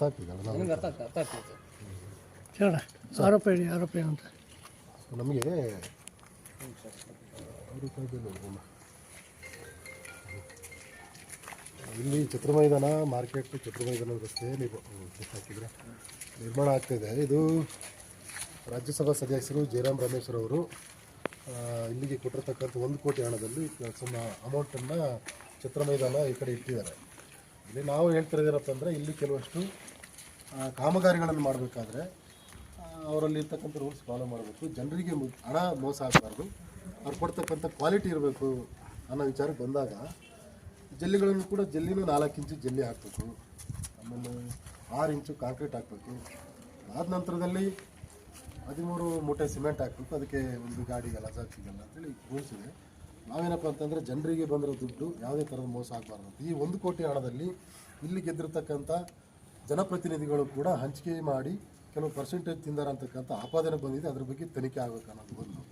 ಅರ್ಥ ಆಗ್ತಿದ್ದಲ್ಲ ನಾವು ಅರ್ಥ ಆಗ್ತದೆ ಅರ್ಥ ಆಗ್ತದೆ. ಸರ್ ಹೇಳ ಆರೋಪ ಹೇಳಿ ಆರೋಪ ಏನಂತ ನಮಗೆ ಅವ್ರ ಕೈಯಲ್ಲಿ ನೋಡೋಣ. ಇಲ್ಲಿ ಚಿತ್ರ ಮೈದಾನ ಮಾರ್ಕೆಟ್ ಚಿತ್ರ ಮೈದಾನ ರಸ್ತೆ ನೀವು ಹಾಕಿದ್ರೆ ನಿರ್ಮಾಣ ಆಗ್ತಾಯಿದೆ ಇದು. ರಾಜ್ಯಸಭಾ ಸದಸ್ಯರು ಜಯರಾಮ್ ರಮೇಶ್ವರ್ ಅವರು ಆ, ಇಲ್ಲಿಗೆ ಕೊಟ್ಟಿರ್ತಕ್ಕಂಥ ಒಂದು ಕೋಟಿ ಹಣದಲ್ಲಿ ಸ್ವಲ್ಪ ಅಮೌಂಟನ್ನು ಚಿತ್ರ ಮೈದಾನ ಈ ಕಡೆ ಇಟ್ಟಿದ್ದಾರೆ. ಇಲ್ಲಿ ನಾವು ಹೇಳ್ತಿರೋದೇನಪ್ಪ ಅಂದರೆ ಇಲ್ಲಿ ಕೆಲವಷ್ಟು ಕಾಮಗಾರಿಗಳನ್ನು ಮಾಡಬೇಕಾದ್ರೆ ಅವರಲ್ಲಿ ಇರ್ತಕ್ಕಂಥ ರೂಲ್ಸ್ ಫಾಲೋ ಮಾಡಬೇಕು. ಜನರಿಗೆ ಹಣ ಮೋಸ ಆಗಬಾರ್ದು. ಅವ್ರು ಕೊಡ್ತಕ್ಕಂಥ ಕ್ವಾಲಿಟಿ ಇರಬೇಕು ಅನ್ನೋ ವಿಚಾರಕ್ಕೆ ಬಂದಾಗ, ಜಲ್ಲಿಗಳನ್ನು ಕೂಡ ಜಲ್ಲಿನೂ ನಾಲ್ಕು ಇಂಚು ಜಲ್ಲಿ ಹಾಕಬೇಕು. ಆಮೇಲೆ ಆರು ಇಂಚು ಕಾಂಕ್ರೀಟ್ ಹಾಕಬೇಕು. ಆದ ನಂತರದಲ್ಲಿ ಹದಿಮೂರು ಮೂಟೆ ಸಿಮೆಂಟ್ ಹಾಕಬೇಕು. ಅದಕ್ಕೆ ಒಂದು ಗಾಡಿಗೆ ಲಜಾ ಸಿಗಲ್ಲ ಅಂತೇಳಿ ರೂಲ್ಸ್ ಇದೆ ನಾವೇನಪ್ಪ ಅಂತಂದರೆ ಜನರಿಗೆ ಬಂದಿರೋ ದುಡ್ಡು ಯಾವುದೇ ಥರದ ಮೋಸ ಆಗಬಾರ್ದು ಈ ಒಂದು ಕೋಟಿ ಹಣದಲ್ಲಿ ಇಲ್ಲಿ ಗೆದ್ದಿರ್ತಕ್ಕಂಥ ಜನಪ್ರತಿನಿಧಿಗಳು ಕೂಡ ಹಂಚಿಕೆ ಮಾಡಿ ಕೆಲವು ಪರ್ಸೆಂಟೇಜ್ ತಿಂದಾರ ಅಂತಕ್ಕಂಥ ಆಪಾದನೆ ಬಂದಿದೆ. ಅದ್ರ ಬಗ್ಗೆ ತನಿಖೆ ಆಗಬೇಕು ಅನ್ನೋದು ಒಂದು.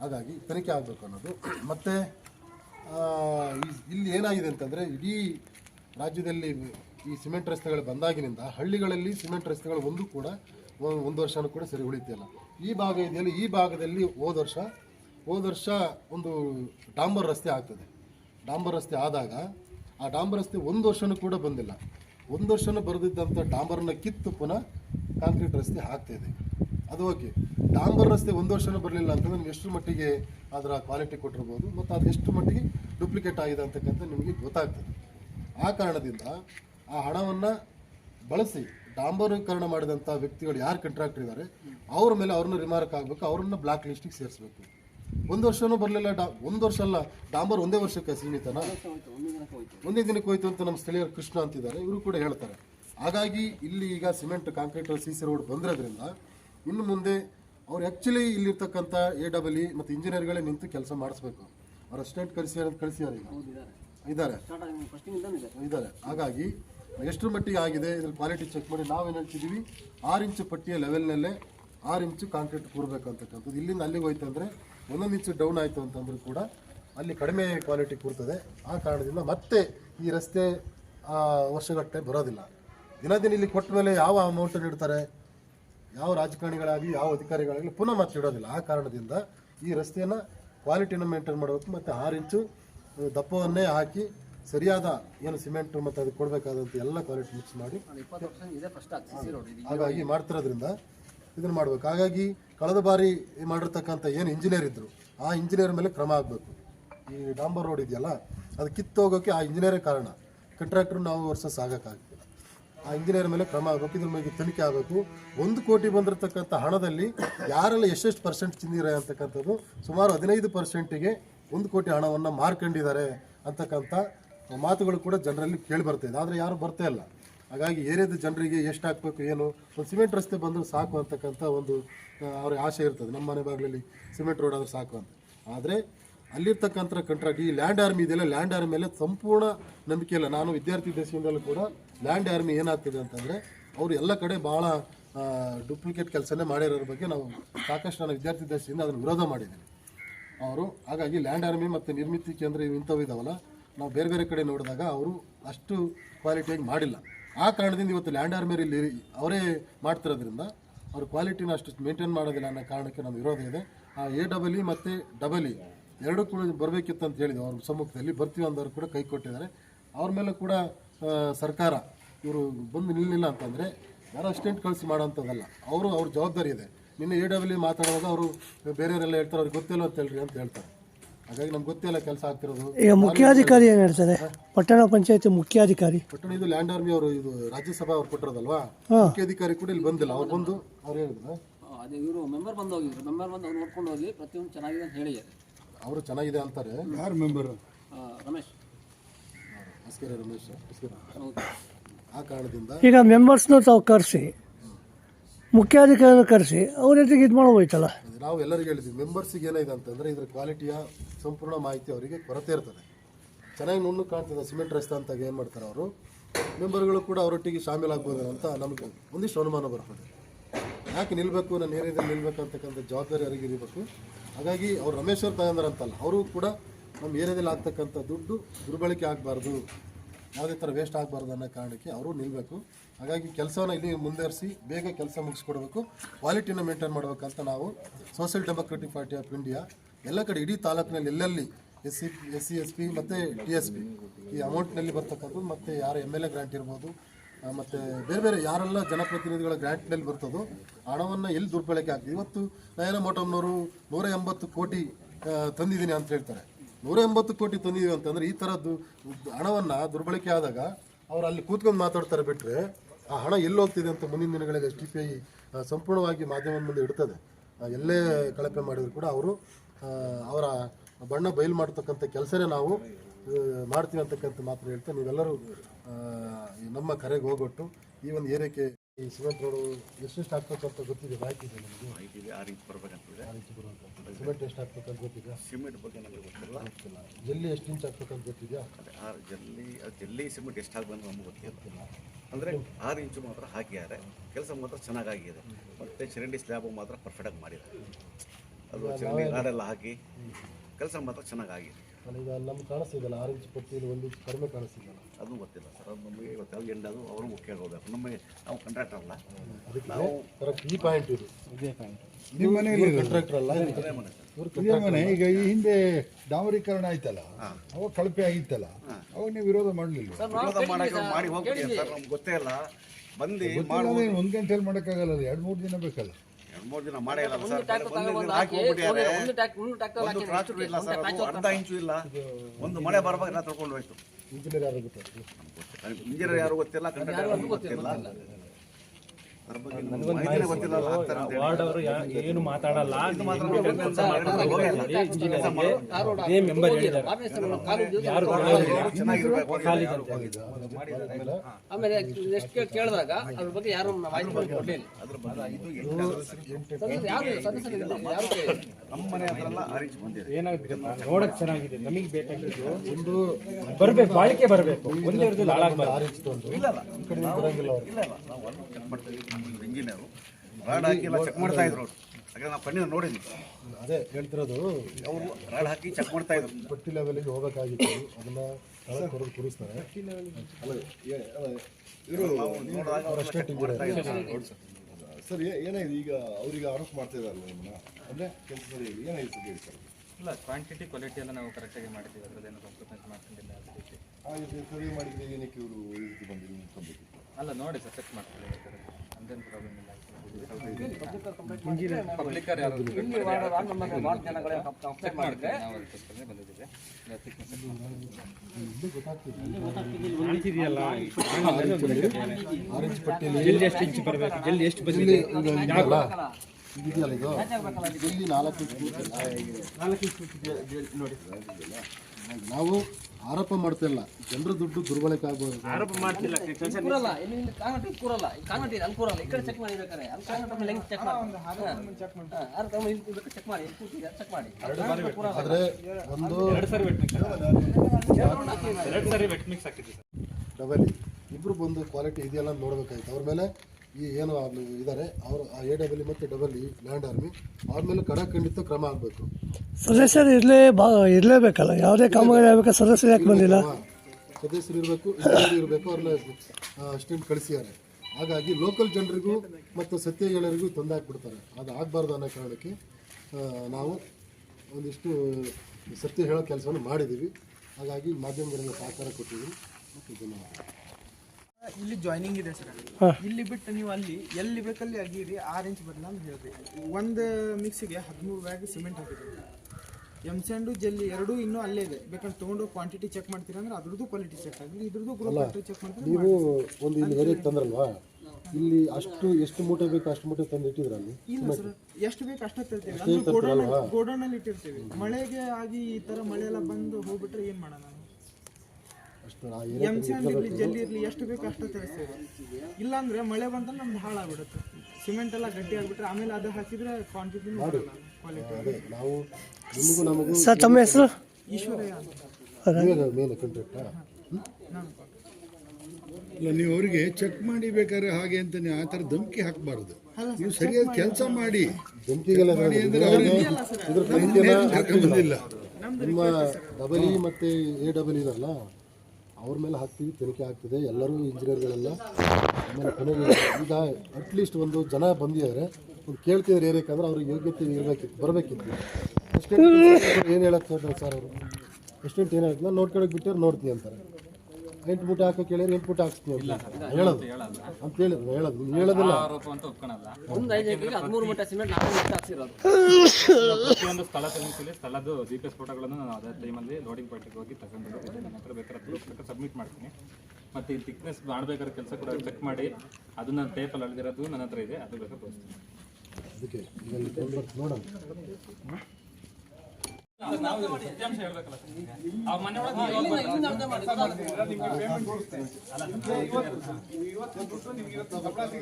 ಹಾಗಾಗಿ ತನಿಖೆ ಆಗಬೇಕು ಅನ್ನೋದು. ಮತ್ತು ಇಲ್ಲಿ ಏನಾಗಿದೆ ಅಂತಂದರೆ ಇಡೀ ರಾಜ್ಯದಲ್ಲಿ ಈ ಸಿಮೆಂಟ್ ರಸ್ತೆಗಳು ಬಂದಾಗಿನಿಂದ ಹಳ್ಳಿಗಳಲ್ಲಿ ಸಿಮೆಂಟ್ ರಸ್ತೆಗಳು ಒಂದು ಕೂಡ ಒಂದು ವರ್ಷನೂ ಕೂಡ ಸರಿ ಉಳಿತಿಲ್ಲ. ಈ ಭಾಗ ಇದೆಯಲ್ಲ, ಈ ಭಾಗದಲ್ಲಿ ಹೋದ ವರ್ಷ ಹೋದ ವರ್ಷ ಒಂದು ಡಾಂಬರ್ ರಸ್ತೆ ಆಗ್ತದೆ. ಡಾಂಬರ್ ರಸ್ತೆ ಆದಾಗ ಆ ಡಾಂಬರ್ ರಸ್ತೆ ಒಂದು ವರ್ಷನೂ ಕೂಡ ಬಂದಿಲ್ಲ. ಒಂದು ವರ್ಷನೂ ಬರೆದಿದ್ದಂಥ ಡಾಂಬರನ್ನ ಕಿತ್ತು ಪುನಃ ಕಾಂಕ್ರೀಟ್ ರಸ್ತೆ ಆಗ್ತಾಯಿದೆ ಅದು ಓಕೆ. ಡಾಂಬರ್ ರಸ್ತೆ ಒಂದು ವರ್ಷನೂ ಬರಲಿಲ್ಲ ಅಂತಂದ್ರೆ ನಿಮ್ಗೆ ಎಷ್ಟು ಮಟ್ಟಿಗೆ ಅದರ ಕ್ವಾಲಿಟಿ ಕೊಟ್ಟಿರ್ಬೋದು, ಮತ್ತು ಅದು ಎಷ್ಟು ಮಟ್ಟಿಗೆ ಡೂಪ್ಲಿಕೇಟ್ ಆಗಿದೆ ಅಂತಕ್ಕಂಥ ನಿಮಗೆ ಗೊತ್ತಾಗ್ತದೆ. ಆ ಕಾರಣದಿಂದ ಆ ಹಣವನ್ನು ಬಳಸಿ ಡಾಂಬರೀಕರಣ ಮಾಡಿದಂಥ ವ್ಯಕ್ತಿಗಳು ಯಾರು ಕಂಟ್ರಾಕ್ಟರ್ ಇದ್ದಾರೆ, ಅವ್ರ ಮೇಲೆ ಅವ್ರನ್ನ ರಿಮಾರ್ಕ್ ಆಗಬೇಕು ಅವ್ರನ್ನ ಬ್ಲಾಕ್ ಲಿಸ್ಟಿಗೆ ಸೇರಿಸಬೇಕು. ಒಂದು ವರ್ಷನೂ ಬರಲಿಲ್ಲ ಡಾ ಒಂದು ವರ್ಷ ಅಲ್ಲ ಡಾಂಬರ್ ಒಂದೇ ವರ್ಷಕ್ಕೆ ಸೀಮಿತನ? ಒಂದೇ ದಿನಕ್ಕೆ ಹೋಯ್ತು. ಅಂತ ನಮ್ಮ ಸ್ಥಳೀಯರು ಕೃಷ್ಣ ಅಂತಿದ್ದಾರೆ ಇವರು ಕೂಡ ಹೇಳ್ತಾರೆ. ಹಾಗಾಗಿ ಇಲ್ಲಿ ಈಗ cement concrete C C road ಬಂದಿರೋದ್ರಿಂದ ಇನ್ನು ಮುಂದೆ ಅವ್ರು ಆ್ಯಕ್ಚುಲಿ ಇಲ್ಲಿರ್ತಕ್ಕಂಥ ಎ ಡಬಲ್ ಇ ಮತ್ತು ಇಂಜಿನಿಯರ್ಗಳೇ ನಿಂತು ಕೆಲಸ ಮಾಡಿಸ್ಬೇಕು. ಅವ್ರು ಅಸ್ಟೆಂಟ್ ಕಳಿಸಿ ಅಂತ ಕಳಿಸಿದ್ದಾರೆ ಈಗ. ಇದ್ದಾರೆ ಇದ್ದಾರೆ ಹಾಗಾಗಿ ಎಷ್ಟರ ಮಟ್ಟಿಗೆ ಆಗಿದೆ ಇದ್ರ ಕ್ವಾಲಿಟಿ ಚೆಕ್ ಮಾಡಿ ನಾವೇನು ಹೇಳ್ತಿದ್ದೀವಿ ಆರು ಇಂಚು ಪಟ್ಟಿಯ ಲೆವೆಲ್ನಲ್ಲೇ ಆರು ಇಂಚು ಕಾಂಕ್ರೀಟ್ ಕೂರ್ಬೇಕಂತಕ್ಕಂಥದ್ದು ಇಲ್ಲಿಂದ ಅಲ್ಲಿಗೆ ಹೋಯ್ತು ಅಂದರೆ ಒಂದೊಂದು ಇಂಚು ಡೌನ್ ಆಯಿತು ಅಂತಂದ್ರೂ ಕೂಡ ಅಲ್ಲಿ ಕಡಿಮೆ ಕ್ವಾಲಿಟಿ ಕೂರ್ತದೆ. ಆ ಕಾರಣದಿಂದ ಮತ್ತೆ ಈ ರಸ್ತೆ ಆ, ವರ್ಷಗಟ್ಟಲೆ ಬರೋದಿಲ್ಲ. ದಿನ ದಿನ ಇಲ್ಲಿ ಕೊಟ್ಟ ಮೇಲೆ ಯಾವ ಅಮೌಂಟ್ ಇಡ್ತಾರೆ ಯಾವ ರಾಜಕಾರಣಿಗಳಾಗಲಿ ಯಾವ ಅಧಿಕಾರಿಗಳಾಗಲಿ ಪುನಃ ಮತ್ತೆ ಇಡೋದಿಲ್ಲ. ಆ ಕಾರಣದಿಂದ ಈ ರಸ್ತೆಯನ್ನು ಕ್ವಾಲಿಟಿನ ಮೇಂಟೈನ್ ಮಾಡಬೇಕು ಮತ್ತು ಆರು ಇಂಚು ದಪ್ಪವನ್ನೇ ಹಾಕಿ ಸರಿಯಾದ ಏನು ಸಿಮೆಂಟ್ ಮತ್ತು ಅದಕ್ಕೆ ಕೊಡಬೇಕಾದಂಥ ಎಲ್ಲ ಕ್ವಾಲಿಟಿ ಮಿಕ್ಸ್ ಮಾಡಿ ಹಾಗಾಗಿ ಮಾಡ್ತಿರೋದ್ರಿಂದ ಇದನ್ನು ಮಾಡಬೇಕು. ಹಾಗಾಗಿ ಕಳೆದ ಬಾರಿ ಮಾಡಿರ್ತಕ್ಕಂಥ ಏನು ಇಂಜಿನಿಯರ್ ಇದ್ದರು ಆ ಇಂಜಿನಿಯರ್ ಮೇಲೆ ಕ್ರಮ ಆಗಬೇಕು. ಈ ಡಾಂಬರ್ ರೋಡ್ ಇದೆಯಲ್ಲ, ಅದು ಕಿತ್ತೋಗೋಕ್ಕೆ ಆ ಇಂಜಿನಿಯರೇ ಕಾರಣ. ಕಂಟ್ರಾಕ್ಟರ್ ನಾವು ವರ್ಷ ಆಗೋಕ್ಕಾಗ್ತಿಲ್ಲ ಆ ಇಂಜಿನಿಯರ್ ಮೇಲೆ ಕ್ರಮ ಆಗಬೇಕು, ಇದ್ರ ಮೇಲೆ ತನಿಖೆ ಆಗಬೇಕು. ಒಂದು ಕೋಟಿ ಬಂದಿರತಕ್ಕಂಥ ಹಣದಲ್ಲಿ ಯಾರೆಲ್ಲ ಎಷ್ಟೆಷ್ಟು ಪರ್ಸೆಂಟ್ ತಿಂದಿದ್ದಾರೆ ಅಂತಕ್ಕಂಥದ್ದು, ಸುಮಾರು ಹದಿನೈದು ಪರ್ಸೆಂಟಿಗೆ ಒಂದು ಕೋಟಿ ಹಣವನ್ನು ಮಾರ್ಕೊಂಡಿದ್ದಾರೆ ಅಂತಕ್ಕಂಥ ಮಾತುಗಳು ಕೂಡ ಜನರಲ್ಲಿ ಕೇಳಿ ಇದೆ. ಆದರೆ ಯಾರು ಬರ್ತಾ ಇಲ್ಲ. ಹಾಗಾಗಿ ಏರಿಯಾದ ಜನರಿಗೆ ಎಷ್ಟು ಹಾಕಬೇಕು ಏನು? ಒಂದು ಸಿಮೆಂಟ್ ರಸ್ತೆ ಬಂದರೂ ಸಾಕು ಅಂತಕ್ಕಂಥ ಒಂದು ಅವ್ರಿಗೆ ಅವ್ರ ಆಸೆ ಇರ್ತದೆ. ನಮ್ಮ ಮನೆ ಬಾಗಿಲಲ್ಲಿ ಸಿಮೆಂಟ್ ರೋಡ್ ಆದರೆ ಸಾಕು ಅಂತ. ಆದರೆ ಅಲ್ಲಿರ್ತಕ್ಕಂಥ ಕಂಟ್ರಾಕ್ಟ್ ಈ ಲ್ಯಾಂಡ್ ಆರ್ಮಿ ಇದೆಯಲ್ಲ ಲ್ಯಾಂಡ್ ಆರ್ಮಿ ಮೇಲೆ ಸಂಪೂರ್ಣ ನಂಬಿಕೆ ಇಲ್ಲ. ನಾನು ವಿದ್ಯಾರ್ಥಿ ದಶೆಯಿಂದಲೂ ಕೂಡ ಲ್ಯಾಂಡ್ ಆರ್ಮಿ ಏನಾಗ್ತಿದೆ ಅಂತಂದರೆ, ಅವರು ಎಲ್ಲ ಕಡೆ ಭಾಳ ಡೂಪ್ಲಿಕೇಟ್ ಕೆಲಸನೇ ಮಾಡಿರೋದ್ರ ಬಗ್ಗೆ ನಾವು ಸಾಕಷ್ಟು ನಾನು ವಿದ್ಯಾರ್ಥಿ ದಶೆಯಿಂದ ಅದನ್ನು ವಿರೋಧ ಮಾಡಿದ್ದೀನಿ ಅವರು, ಹಾಗಾಗಿ ಲ್ಯಾಂಡ್ ಆರ್ಮಿ ಮತ್ತು ನಿರ್ಮಿತಿ ಕೇಂದ್ರ ಇವು ಇಂಥವು ಇದಾವಲ್ಲ, ನಾವು ಬೇರೆ ಬೇರೆ ಕಡೆ ನೋಡಿದಾಗ ಅವರು ಅಷ್ಟು ಕ್ವಾಲಿಟಿಯಾಗಿ ಮಾಡಿಲ್ಲ. ಆ ಕಾರಣದಿಂದ ಇವತ್ತು ಲ್ಯಾಂಡ್ ಇಲ್ಲಿ ಅವರೇ ಮಾಡ್ತಿರೋದ್ರಿಂದ ಅವ್ರ ಕ್ವಾಲಿಟಿನ ಅಷ್ಟು ಮೇಂಟೈನ್ ಮಾಡೋದಿಲ್ಲ ಅನ್ನೋ ಕಾರಣಕ್ಕೆ ನಮ್ಮ ವಿರೋಧ ಇದೆ. ಆ ಎ ಡಬಲ್ ಇ ಮತ್ತು ಡಬಲ್ ಇ ಎರಡೂ ಕೂಡ ಬರಬೇಕಿತ್ತು ಅಂತ ಹೇಳಿದ್ವಿ ಅವ್ರ ಸಮ್ಮುಖದಲ್ಲಿ ಬರ್ತೀವಿ ಅಂದವರು ಕೂಡ ಕೈ ಕೊಟ್ಟಿದ್ದಾರೆ. ಅವ್ರ ಮೇಲೆ ಕೂಡ ಸರ್ಕಾರ ಇವರು ಬಂದು ನಿಲ್ಲಿಲ್ಲ ಅಂತಂದರೆ ಯಾರು ಅಸ್ಟೆಂಟ್ ಕಳಿಸಿ ಮಾಡೋಂಥದ್ದಲ್ಲ ಅವರು ಅವ್ರ ಜವಾಬ್ದಾರಿ ಇದೆ. ನಿನ್ನೆ ಎ ಡಬ್ಲ್ಯೂ ಮಾತಾಡುವಾಗ ಅವರು ಬೇರೆಯವರೆಲ್ಲ ಹೇಳ್ತಾರೆ, ಅವ್ರಿಗೆ ಗೊತ್ತಿಲ್ಲ ಅಂತ ಹೇಳ್ರಿ ಅಂತ ಹೇಳ್ತಾರೆ. ಹಾಗಾಗಿ ನಮ್ಗೆ ಗೊತ್ತಿಲ್ಲ ಕೆಲಸ ಆಗ್ತಿರೋದು. ಈಗ ಮುಖ್ಯಾಧಿಕಾರಿ ಏನು ಹೇಳ್ತಾರೆ? ಪಟ್ಟಣ ಪಂಚಾಯತಿ ಮುಖ್ಯಾಧಿಕಾರಿ. ಪಟ್ಟಣ ಇದು ಲ್ಯಾಂಡ್ ಆರ್ಮಿ ಅವರು ಇದು ರಾಜ್ಯಸಭಾ ಅವ್ರು ಕೊಟ್ಟಿರೋದಲ್ವಾ? ಹಾಂ. ಮುಖ್ಯಾಧಿಕಾರಿ ಕೂಡ ಇಲ್ಲಿ ಬಂದಿಲ್ಲ. ಅವ್ರು ಬಂದು ಅವ್ರು ಹೇಳಿದ್ರು. ಅದೇ ಇವರು ಮೆಂಬರ್ ಬಂದು ಹೋಗಿದ್ರು ಮೆಂಬರ್ ಬಂದು ಅವ್ರು ನೋಡ್ಕೊಂಡು ಹೋಗಿ ಪ್ರತಿಯೊಂದು ಚೆನ್ನಾಗಿದೆ ಅಂತ ಹೇಳಿದ್ದಾರೆ. ಅವರು ಚೆನ್ನಾಗಿದೆ ಅಂತಾರೆ. ಯಾರು ಮೆಂಬರ್ ಆ, ರಮೇಶ್. ಹೊಸಕೆರೆ ರಮೇಶ್ ಹೊಸಕೆರೆ. ಹೌದು. ಆ ಕಾರಣದಿಂದ ಈಗ ಮೆಂಬರ್ಸ್ನ ತಾವು ಕರೆಸಿ. ಮುಖ್ಯಾಧಿಕಾರಿ ಕರೆಸಿ, ಅವ್ರ ಜೊತೆಗೆ ಇದು ಮಾಡೋಯ್ತಲ್ಲ ನಾವು ಎಲ್ಲರಿಗೂ ಹೇಳಿದ್ವಿ ಮೆಂಬರ್ಸಿಗೆ ಏನಿದೆ ಅಂತಂದರೆ ಇದರ ಕ್ವಾಲಿಟಿಯ ಸಂಪೂರ್ಣ ಮಾಹಿತಿ ಅವರಿಗೆ ಕೊರತೆ ಇರ್ತದೆ. ಚೆನ್ನಾಗಿ ನುಣ್ಣು ಕಾಣ್ತದೆ, ಸಿಮೆಂಟ್ ರಸ್ತೆ ಅಂತ ಏನು ಮಾಡ್ತಾರೆ ಅವರು? ಮೆಂಬರ್ಗಳು ಕೂಡ ಅವರೊಟ್ಟಿಗೆ ಶಾಮೀಲಾಗ್ಬೋದು ಅಂತ ನಮಗೆ ಒಂದಿಷ್ಟು ಅನುಮಾನ ಬರ್ತದೆ. ಯಾಕೆ ನಿಲ್ಲಬೇಕು ನಾನು ಏರಿಯಾದಲ್ಲಿ ನಿಲ್ಲಬೇಕು ಅಂತಕ್ಕಂಥ ಜವಾಬ್ದಾರಿ ಅವರಿಗೆ ಇರಬೇಕು. ಹಾಗಾಗಿ ಅವ್ರು ರಮೇಶ್ ಅವ್ರು ತಗೊಂಡಾರಂತಲ್ಲ ಅವರು ಕೂಡ ನಮ್ಮ ಏರಿಯಾದಲ್ಲಿ ಆಗ್ತಕ್ಕಂಥ ದುಡ್ಡು ದುರ್ಬಳಕೆ ಆಗಬಾರ್ದು. ಯಾವುದೇ ಥರ ವೇಸ್ಟ್ ಆಗಬಾರ್ದು ಅನ್ನೋ ಕಾರಣಕ್ಕೆ ಅವರು ನಿಲ್ಲಬೇಕು ಹಾಗಾಗಿ ಕೆಲಸವನ್ನು ಇಲ್ಲಿ ಮುಂದುವರಿಸಿ ಬೇಗ ಕೆಲಸ ಮುಗಿಸ್ಕೊಡ್ಬೇಕು. ಕ್ವಾಲಿಟಿನ ಮೇಂಟೈನ್ ಮಾಡಬೇಕಂತ ನಾವು Social Democratic Party of India ಎಲ್ಲ ಕಡೆ ಇಡೀ ತಾಲೂಕಿನಲ್ಲಿ ಎಲ್ಲೆಲ್ಲಿ S C S C S P ಮತ್ತು ಟಿ ಎಸ್ ಪಿ ಈ ಅಮೌಂಟ್ನಲ್ಲಿ ಬರ್ತಕ್ಕಂಥದ್ದು ಮತ್ತು ಯಾರು ಎಂ ಎಲ್ ಎ ಗ್ರಾಂಟ್ ಇರ್ಬೋದು ಮತ್ತು ಮತ್ತೆ ಬೇರೆ ಬೇರೆ ಯಾರೆಲ್ಲ ಜನಪ್ರತಿನಿಧಿಗಳ ಗ್ರ್ಯಾಂಟ್ನಲ್ಲಿ ಬರ್ತದೋ ಹಣವನ್ನು ಎಲ್ಲಿ ದುರ್ಬಳಕೆ ಆಗ್ತದೆ. ಇವತ್ತು ನಯನ ಮೋಟಮ್ನವರು ನೂರ ಎಂಬತ್ತು ಕೋಟಿ ತಂದಿದ್ದೀನಿ ಅಂತ ಹೇಳ್ತಾರೆ. ನೂರ ಎಂಬತ್ತು ಕೋಟಿ ತಂದಿದ್ದೀವಿ ಅಂತಂದ್ರೆ ಈ ಥರದ್ದು ಹಣವನ್ನು ದುರ್ಬಳಕೆ ಆದಾಗ ಅವ್ರು ಅಲ್ಲಿ ಕೂತ್ಕೊಂಡು ಮಾತಾಡ್ತಾರೆ ಬಿಟ್ಟರೆ ಆ ಹಣ ಎಲ್ಲಿ ಹೋಗ್ತಿದೆ ಅಂತ ಮುಂದಿನ ದಿನಗಳಿಗೆ ಟಿ ಪಿ ಐ ಸಂಪೂರ್ಣವಾಗಿ ಮಾಧ್ಯಮದ ಮುಂದೆ ಇಡ್ತದೆ. ಎಲ್ಲೇ ಕಳಪೆ ಮಾಡಿದ್ರು ಕೂಡ ಅವರು ಅವರ ಬಣ್ಣ ಬಯಲು ಮಾಡ್ತಕ್ಕಂಥ ಕೆಲಸನೇ ನಾವು ಮಾಡ್ತೀವಿ ಅಂತಕ್ಕಂಥ ಮಾತ್ರ ಹೇಳ್ತಾ ನೀವೆಲ್ಲರೂ ನಮ್ಮ ಕರೆಗೆ ಹೋಗೊಟ್ಟು ಈ ಒಂದು ಏರಿಕೆ ಈ ಸಿಮೆಂಟ್ ರೋಡು ಎಷ್ಟೆಷ್ಟು ಹಾಕ್ಬೇಕಂತ ಗೊತ್ತಿದೆ ಮಾಹಿತಿ ಇದೆ ನಿಮಗೆ? ಐಟಿಗೆ ಆರು ಇಂಚ್ ಬರ್ಬೇಕಂತಿದೆ ಆ ರೀತಿ ಬರುವಂಥದ್ದು ಸಿಮೆಂಟ್ ಎಷ್ಟು ಹಾಕ್ಬೇಕಂತ ಗೊತ್ತಿದೆ? ಸಿಮೆಂಟ್ ಬಗ್ಗೆ ನಮಗೆ ಗೊತ್ತಿಲ್ಲ. ಗೊತ್ತಿಲ್ಲ. ಜಲ್ಲಿ ಎಷ್ಟು ಇಂಚ್ ಹಾಕ್ಬೇಕಂತ ಗೊತ್ತಿದೆಯಾ? ಅದೇ ಆರು ಜಲ್ಲಿ ಜಲ್ಲಿ ಸಿಮೆಂಟ್ ಎಷ್ಟು ಹಾಕ್ಬೇಕು ನಮ್ಗೆ ಗೊತ್ತಿಲ್ಲ. ಅಂದರೆ ಆರು ಇಂಚು ಮಾತ್ರ ಹಾಕಿದ್ದಾರೆ. ಕೆಲಸ ಮಾತ್ರ ಚೆನ್ನಾಗಾಗಿದೆ. ಮತ್ತು ಚರಂಡಿ ಸ್ಲ್ಯಾಬು ಮಾತ್ರ ಪರ್ಫೆಕ್ಟಾಗಿ ಮಾಡಿದ್ದಾರೆ. ಅದು ಚರಂಡಿ ಗಾಡೆಲ್ಲ ಹಾಕಿ ಕೆಲಸ ಮಾತ್ರ ಚೆನ್ನಾಗಾಗಿದೆ. ನಾನು ಈಗ ನಮ್ಗೆ ಕಾಣಿಸ್ತಿದ್ದಲ್ಲ ಆರು ಇಂಚ್ ಪಟ್ಟಿಯಲ್ಲಿ ಒಂದು ಇಂಚ್ ಕಡಿಮೆ ಕಾಣಿಸ್ತಿದ್ದಲ್ಲ ಅದು ಗೊತ್ತಿಲ್ಲ ಸರ್ ಅದು ನಮಗೆ ಗೊತ್ತಾಗ ಎಂಡ್ ಅದು ಅವರು ಕೇಳ್ಕೋಬೇಕು ನಮಗೆ ನಾವು ಕಂಟ್ರಾಕ್ಟರ್ ಅಲ್ಲ. ಅದಕ್ಕೆ ಕರೆಕ್ಟ್ ಈ ಪಾಯಿಂಟ್ ಇದು. ನಿಮ್ಮ ಮನೆಯಲ್ಲಿ ಕಾಂಟ್ರಾಕ್ಟರ್ ಅಲ್ಲ ಮನೆ ಇವ್ರು ಇದೇ ಮನೆ ಈಗ ಈ ಹಿಂದೆ ಡಾಮರೀಕರಣ ಆಯ್ತಲ್ಲ? ಅವಾಗ ಕಳಪೆ ಆಗಿತ್ತಲ್ಲ? ಅವಾಗ ನೀವು ವಿರೋಧ ಮಾಡಲಿಲ್ಲ ವಿರೋಧ ಮಾಡಕ್ಕೆ ಮಾಡಿ ಹೋಗ್ತೀವಿ ಸರ್ ನಮ್ಗೆ ಗೊತ್ತೇ ಇಲ್ಲ. ಬಂದು ಒಂದು ಗಂಟೆಲಿ ಮಾಡೋಕ್ಕಾಗಲ್ಲ ಎರಡು ಮೂರು ದಿನ ಬೇಕಲ್ಲ? ಮೂರು ದಿನ ಮಾಡೇ ಇಲ್ಲ ಸರ್. ಒಂದು ಹಾಕಿ ಹೋಗ್ಬಿಟ್ಟಿದ್ದಾರೆ ಒಂದು ಇಲ್ಲ ಸರ್ ಅದು ಅರ್ಧ ಇಂಚು ಇಲ್ಲ. ಒಂದು ಮಳೆ ಬರಬೇಕು ಎಲ್ಲ ತಗೊಂಡು ಹೋಯ್ತು. ಇಂಜಿನಿಯರ್ ಯಾರು ಗೊತ್ತಿಲ್ಲ ಇಂಜಿನಿಯರ್ ಯಾರು ಗೊತ್ತಿಲ್ಲ ಕಂಡಕ್ಟರ್ ಯಾರು ಗೊತ್ತಿಲ್ಲ. ವಾರ್ಡ್ ಅವರು ಏನು ಮಾತಾಡಲ್ಲ ಇದು ಮೆಂಬರ್ ಹೇಳಿದ್ದಾರೆ ಯಾರು ಆಮೇಲೆ ನೆಕ್ಸ್ಟ್ ಕೇಳಿದಾಗ ಅದ್ರ ಬಗ್ಗೆ ಯಾರು ಮಾಹಿತಿ ಕೊಡಲಿಲ್ಲ? ನೋಡಕ್ ಚೆನ್ನಾಗಿದೆ ನಮಗೆ ಬೇಕಾಗಿದ್ದು ಒಂದು ಬರ್ಬೇಕು ಬಾಳಿಕೆ ಬರಬೇಕು ಒಂದೇ ಹಾಳಾಗ್ಬಾರ್ದು ಇಲ್ಲ ಇಲ್ಲ. ನಾವು ಅಲ್ಲಿ ಚೆಕ್ ಮಾಡ್ತಾ ಇದ್ದೀವಿ ಇಂಜಿನಿಯರು ರಾಡ್ ಹಾಕಿ ಎಲ್ಲ ಚೆಕ್ ಮಾಡ್ತಾ ಇದ್ರು ಅವ್ರು. ಯಾಕಂದ್ರೆ ನಾವು ಕಣ್ಣಿನ ನೋಡಿದ್ವಿ. ಅದೇ ಹೇಳ್ತಿರೋದು ಅವರು ರಾಡ್ ಹಾಕಿ ಚೆಕ್ ಮಾಡ್ತಾ ಇದ್ರು. ಪಟ್ಟಿ ಲೆವೆಲ್ಗೆ ಹೋಗಬೇಕಾಗಿತ್ತು. ಅದನ್ನ ಕೆಳಗೆ ಕೊಡೋದು ಕೂರಿಸ್ತಾರೆ. ನಾವು ನೋಡಿದಾಗ ಅವ್ರು ಚೆಕ್ ಮಾಡ್ತಾ ಇದ್ರು. ಸರ್ ಏನಾಯ್ತು ಏನಾಗಿದೆ ಈಗ ಅವ್ರಿಗೆ ಆರೋಪ ಮಾಡ್ತಾ ಇದಾರಲ್ಲ ನಿಮ್ಮನ್ನ? ಅಂದ್ರೆ ಕೆಲಸದಲ್ಲಿ ಏನಾಗಿದೆ ಸರ್ ಹೇಳಿ ಸರ್ ಇಲ್ಲ ಕ್ವಾಂಟಿಟಿ ಕ್ವಾಲಿಟಿ ಎಲ್ಲ ನಾವು ಕರೆಕ್ಟಾಗಿ ಮಾಡಿದ್ದೀವಿ. ಅದರದ್ದೇನು ಕಾಂಪ್ರಮೈಸ್ ಮಾಡ್ಕೊಂಡಿಲ್ಲ ಅದ್ರ ರೀತಿ ಸರಿ ಇದು ಮಾಡಿದ್ರೆ ಏನಕ್ಕೆ ಇವರು ಈ ರೀತಿ ಬಂದಿಲ್ಲ ಅಲ್ಲ ನೋಡಿ ಸರ್ ಚೆಕ್ ಮಾಡ್ಕೊಳ್ಳಿ ಅಂದೇನು ಪ್ರಾಬ್ಲಮ್ ಇಲ್ಲ. ಪಬ್ಲಿಕರ್ ಯಾರು ಇಲ್ಲಿ ವಾರ್ಡ್ ನಮ್ಮ ಭಾಳ ಜನಗಳೇ ಕಂಪ್ಲೇಂಟ್ ಮಾಡಿದ್ರೆ ನಾವು ಅದಕ್ಕೋಸ್ಕರನೇ ಬಂದಿದ್ದೀವಿ. ಕಾಣ್ತಿದೆಯಲ್ಲ? ಆರು ಇಂಚ್ ಪಟ್ಟಿಯಲ್ಲಿ ಜಲ್ದಿ ಎಷ್ಟು ಇಂಚು ಬರಬೇಕು? ಜಲ್ದಿ ಎಷ್ಟು ಬಂದಿದೆ? ಇದೆಯಲ್ಲ ಇದು? ಇಲ್ಲಿ ನಾಲ್ಕು ಇಂಚ್ ನೋಡಿ ನಾವು ಆರೋಪ ಮಾಡ್ತಾ ಇಲ್ಲ. ಜನರ ದುಡ್ಡು ದುರ್ಬಳಕೆ ಆಗ್ಬೋದು. ಆರೋಪ ಮಾಡ್ತಿಲ್ಲ ಕೂರಲ್ಲ ಇಲ್ಲಿ ಇಲ್ಲಿ ಕಾಂಗ್ರೆಸ್ ಕೂರಲ್ಲ. ಈ ಕಾಂಗ್ರೆಸ್ ಅಲ್ಲಿ ಕೂರಲ್ಲ. ಈ ಕಡೆ ಚೆಕ್ ಮಾಡಿ ಬೇಕಾದ್ರೆ ಅಲ್ಲಿ ಕಾಂಗ್ರೆಸ್ ಲೆಂಗ್ ಚೆಕ್ ಮಾಡಿ. ಯಾರು ತಮ್ಮ ಇಲ್ಲಿ ಕೂರ್ಬೇಕು ಚೆಕ್ ಮಾಡಿ ಇಲ್ಲಿ ಕೂತಿದೆ ಚೆಕ್ ಮಾಡಿ. ಕೂರಲ್ಲ. ಆದರೆ ಒಂದು ಎರಡು ಸರಿ ವೆಟ್ ಮಿಕ್ಸ್ ಎರಡು ಸರಿ ವೆಟ್ ಮಿಕ್ಸ್ ಹಾಕಿದ್ವಿ ಸರ್ ಡಬಲ್ ಇಬ್ರು ಬಂದು ಕ್ವಾಲಿಟಿ ಇದೆಯಲ್ಲ ನೋಡ್ಬೇಕಾಯ್ತು. ಅವ್ರ ಮೇಲೆ ಈ ಏನು ಇದ್ದಾರೆ ಅವರು ಎ ಡಬಲ್ ಮತ್ತು ಡಬಲ್ ಇ ಲ್ಯಾಂಡ್ ಆರ್ಮಿ ಅವ್ರ ಮೇಲೆ ಖಂಡಿತ ಕ್ರಮ ಆಗಬೇಕು. ಸದಸ್ಯರು ಇರಲೇ ಬಾ ಇರಲೇಬೇಕಲ್ಲ ಯಾವುದೇ ಕಾಮಗಾರಿ ಆಗಬೇಕು ಸದಸ್ಯರು ಯಾಕೆ ಬಂದಿಲ್ಲ? ಸದಸ್ಯರು ಇರಬೇಕು ಇರಬೇಕು ಅವ್ರನ್ನ ಅಸ್ಟೆಂಟ್ ಕಳಿಸಿದ್ದಾರೆ. ಹಾಗಾಗಿ ಲೋಕಲ್ ಜನರಿಗೂ ಮತ್ತು ಸತ್ಯಗಳರಿಗೂ ತೊಂದರೆ ಹಾಕ್ಬಿಡ್ತಾರೆ ಅದು ಆಗಬಾರ್ದು ಅನ್ನೋ ಕಾರಣಕ್ಕೆ ನಾವು ಒಂದಿಷ್ಟು ಸತ್ಯ ಹೇಳೋ ಕೆಲಸವನ್ನು ಮಾಡಿದ್ದೀವಿ. ಹಾಗಾಗಿ ಮಾಧ್ಯಮಗಳಿಗೆ ಸಹಕಾರ ಕೊಟ್ಟಿದ್ದೀವಿ. ಮತ್ತು ಧನ್ಯವಾದ ಇಲ್ಲಿ ಜಾಯ್ನಿಂಗ್ ಇದೆ ಸರ್. ಇಲ್ಲಿ ಬಿಟ್ಟು ನೀವು ಅಲ್ಲಿ ಎಲ್ಲಿ ಬೇಕಲ್ಲಿ ಅಗೀರಿ ಆರು ಇಂಚ್ ಬರಲ್ಲ ಅಂತ ಹೇಳ್ರಿ ಒಂದು ಮಿಕ್ಸಿಗೆ ಹದಿಮೂರು ಬ್ಯಾಗ್ ಸಿಮೆಂಟ್ ಹಾಕಿದ್ರಿ ಎಂ ಸ್ಯಾಂಡು ಜಲ್ಲಿ ಎರಡೂ ಇನ್ನೂ ಅಲ್ಲೇ ಇದೆ. ಬೇಕಾದ್ರೆ ತೊಗೊಂಡು ಕ್ವಾಂಟಿಟಿ ಚೆಕ್ ಮಾಡ್ತೀರಾ ಅಂದ್ರೆ ಅದ್ರದ್ದು ಕ್ವಾಲಿಟಿ ಚೆಕ್ ಆಗಲಿ ಇದ್ರದ್ದು ಗ್ರೋತ್ ಚೆಕ್ ಮಾಡ್ತೀರಾ ನೀವು ಒಂದು ಇಲ್ಲಿ ವೆರೈಟಿ ತಂದ್ರಲ್ವಾ? ಇಲ್ಲಿ ಅಷ್ಟು ಎಷ್ಟು ಮೂಟೆ ಬೇಕು ಅಷ್ಟು ಮೂಟೆ ತಂದು ಇಟ್ಟಿದ್ರಲ್ಲಿ ಇಲ್ಲ ಸರ್ ಎಷ್ಟು ಬೇಕು ಅಷ್ಟೇ ತರ್ತೀವಿ. ಗೋಡೌನ್ ಗೋಡೌನಲ್ಲಿ ಇಟ್ಟಿರ್ತೀವಿ. ಮಳೆಗೆ ಆಗಿ ಈ ತರ ಮಳೆ ಎಲ್ಲ ಬಂದು ಹೋಗ್ಬಿಟ್ರೆ ಏನ್ ಮಾಡೋಣ ನಾವು ಅಷ್ಟು ಆ ಏರಿಯಾ ಎಂ ಸ್ಯಾಂಡ್ ಇರಲಿ ಜಲ್ಲಿ ಇರಲಿ ಎಷ್ಟು ಬೇಕು ಅಷ್ಟೇ ತರಿಸ್ತೀವಿ ಇಲ್ಲಾಂದ್ರೆ ಮಳೆ ಬಂದ್ರೆ ನಮ್ದು ಹಾಳಾಗ್ಬಿಡುತ್ತೆ. ಸಿಮೆಂಟ್ ಎಲ್ಲ ಗಟ್ಟಿ ಆಗ್ಬಿಟ್ರೆ ಆಮೇಲೆ ಅದು ಹಾಕಿದ್ರೆ ಕ್ವಾಂಟಿಟಿ ಬರಲ್ಲ ಕ್ವಾಲಿಟಿ ಅದೇ ನಾವು ನಿಮಗೂ ನಮಗೂ ಸರ್ ತಮ್ಮ ಹೆಸರು? ಈಶ್ವರಯ್ಯ ಕಾಂಟ್ರಾಕ್ಟಾ ಇಲ್ಲ ನೀವು ಅವರಿಗೆ ಚೆಕ್ ಮಾಡಿ ಬೇಕಾದ್ರೆ ಹಾಗೆ ಅಂತ ನೀವು ಆ ಥರ ಧಮಕಿ ಹಾಕಬಾರ್ದು. ನೀವು ಸರಿಯಾದ ಕೆಲಸ ಮಾಡಿ. ಧಮಕಿಗೆಲ್ಲ ಅಂದ್ರೆ ಅವ್ರಿಗೆ ಬಂದಿಲ್ಲ ನಿಮ್ಮ ಡಬಲ್ ಇ ಮತ್ತೆ ಎ ಡಬಲ್ ಇದಲ್ಲ ಅವ್ರ ಮೇಲೆ ಹಾಕ್ತೀವಿ ತನಿಖೆ ಆಗ್ತಿದೆ. ಎಲ್ಲರೂ ಇಂಜಿನಿಯರ್ಗಳೆಲ್ಲ ಆಮೇಲೆ ಕೊನೆಗೆ ಈಗ ಅಟ್ಲೀಸ್ಟ್ ಒಂದು ಜನ ಬಂದಿದ್ದಾರೆ. ಒಂದು ಕೇಳ್ತಿದ್ರೆ ಏರಿಕಂದ್ರೆ ಅವ್ರಿಗೆ ಯೋಗ್ಯತೆ ಇರಬೇಕಿತ್ತು, ಬರಬೇಕಿತ್ತು. ಅಷ್ಟೇ ಏನು ಹೇಳಕ್ಕೆ ಸರ್ ಅವರು? ಎಷ್ಟೆಂಟ್ ಏನು ಹೇಳ್ತಾರೆ ನೋಡ್ಕೊಳಕ್ಕೆ ಬಿಟ್ಟರೆ ನೋಡ್ತೀನಿ ಅಂತಾರೆ. ಎಂಟು ಪುಟ ಹಾಕೋ ಕೇಳಿದ್ರೆ ಎಂಟು ಪುಟ ಹಾಕ್ಸ್ತೀನಿ ಅಂತ ಹೇಳೋದು. ಅಂತ ಹೇಳಿ ಹೇಳೋದು. ನೀವು ಹೇಳೋದಿಲ್ಲ. ಆರೋಪ ಅಂತ ಒಪ್ಕೊಳಲ್ಲ. ಒಂದು ಐದು ಎಕರೆಗೆ ಹದಿಮೂರು ಮೂಟೆ ಸಿಮೆಂಟ್ ನಾಲ್ಕು ಮೂಟೆ ಹಾಕ್ಸಿರೋದು. ಪ್ರತಿಯೊಂದು ಸ್ಥಳ ಸಮಿತಿಲಿ ಸ್ಥಳದ್ದು ಜಿ ಪಿ ಎಸ್ ಫೋಟೋಗಳನ್ನು ನಾನು ಅದೇ ಟೈಮಲ್ಲಿ ಲೋಡಿಂಗ್ ಪಾಯಿಂಟಿಗೆ ಹೋಗಿ ತಗೊಂಡು ನನ್ನ ಹತ್ರ ಬೇಕಾದ್ರೆ ಬೇಕಾದ್ರೆ ಸಬ್ಮಿಟ್ ಮಾಡ್ತೀನಿ. ಮತ್ತು ಈ ಥಿಕ್ನೆಸ್ ಮಾಡಬೇಕಾದ್ರೆ ಕೆಲಸ ಕೂಡ ಚೆಕ್ ಮಾಡಿ. ಅದನ್ನ ನಾನು ಟೇಪಲ್ಲಿ ಅಳೆದಿರೋದು ನನ್ನ ಹತ್ರ ಇದೆ ಅದು ಬೇಕಾದ್ರೆ ತೋರಿಸ್ತೀನಿ. ಅದಕ್ಕೆ ನೋಡೋಣ. ಸತ್ಯಾಂಶ ನಿಮ್ಗೆ ಇವತ್ತು ಅರ್ಧ ಮಾಡಿ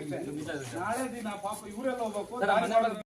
ಸರ್, ಆ ಮನೆ ಒಳಗೆ